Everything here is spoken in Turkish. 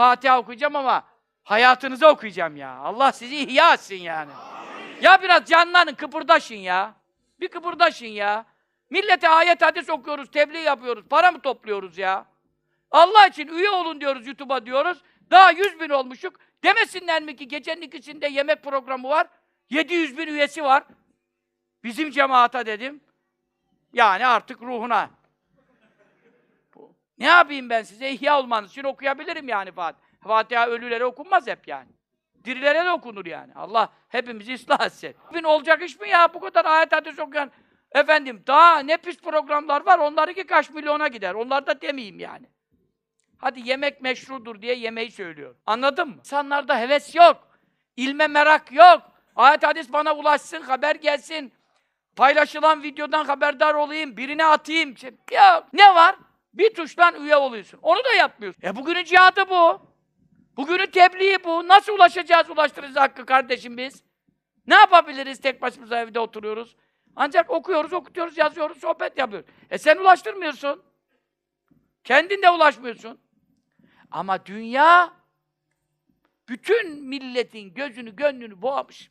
Fatiha okuyacağım ama hayatınızı okuyacağım ya. Allah sizi ihya etsin yani. Ya biraz canlanın, kıpırdaşın ya. Bir kıpırdaşın ya. Millete ayet hadis okuyoruz, tebliğ yapıyoruz, para mı topluyoruz ya? Allah için üye olun diyoruz YouTube'a diyoruz. Daha 100 bin olmuşuk. Demesinler mi ki gecenin ikisinde yemek programı var. 700 bin üyesi var. Bizim cemaata dedim. Yani artık ruhuna. Ne yapayım ben size? İhya olmanız için okuyabilirim yani Fatiha. Fatiha ölülere okunmaz hep yani. Dirilere de okunur yani. Allah hepimizi ıslah etsin. Bin olacak iş mi ya? Bu kadar ayet hadis okuyan. Efendim daha ne pis programlar var. Onlarınki kaç milyona gider. Onlar da demeyeyim yani. Hadi yemek meşrudur diye yemeği söylüyor. Anladın mı? İnsanlarda heves yok. İlme merak yok. Ayet hadis bana ulaşsın, haber gelsin. Paylaşılan videodan haberdar olayım, birine atayım. Şey- Ya ne var? Bir tuştan üye oluyorsun. Onu da yapmıyorsun. E bugünün cihadı bu. Bugünün tebliği bu. Nasıl ulaşacağız, ulaştırırız hakkı kardeşim biz? Ne yapabiliriz tek başımıza evde oturuyoruz? Ancak okuyoruz, okutuyoruz, yazıyoruz, sohbet yapıyoruz. E sen ulaştırmıyorsun. Kendin de ulaşmıyorsun. Ama dünya bütün milletin gözünü, gönlünü boğmuş.